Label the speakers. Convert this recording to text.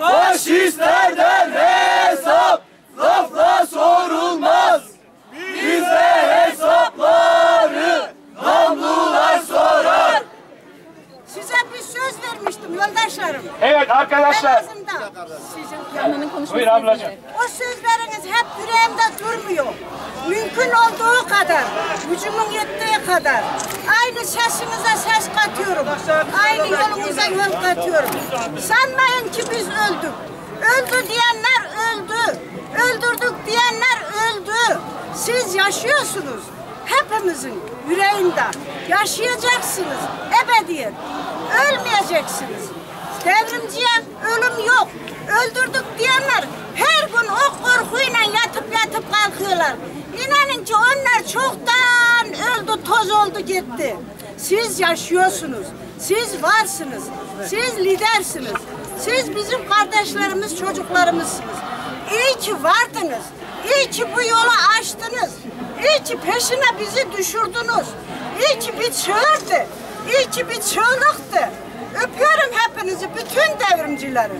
Speaker 1: Faşistlerden hesap lafla sorulmaz. Bize hesapları namlular sorar.
Speaker 2: Size bir söz vermiştim yoldaşlarım.
Speaker 3: Evet arkadaşlar. Buyur ablacığım.
Speaker 2: O sözleriniz hep yüreğimde durmuyor. Mümkün olduğu kadar, gücümün yettiği kadar. Aynı sesinize. Aynı yolunuza yol katıyorum. Sanmayın ki biz öldük. Öldü diyenler öldü. Öldürdük diyenler öldü. Siz yaşıyorsunuz. Hepimizin yüreğinde. Yaşayacaksınız. Ebediyen. Ölmeyeceksiniz. Devrimciye ölüm yok. Öldürdük diyenler her gün o korkuyla yatıp yatıp kalkıyorlar. İnanın ki onlar çoktan öldü, toz oldu gitti. Siz yaşıyorsunuz. Siz varsınız. Siz lidersiniz. Siz bizim kardeşlerimiz, çocuklarımızsınız. İyi ki vardınız. İyi ki bu yolu açtınız. İyi ki peşine bizi düşürdünüz. İyi ki bir çığırdı. İyi ki bir çığlıktı. Öpüyorum hepinizi, bütün devrimcileri.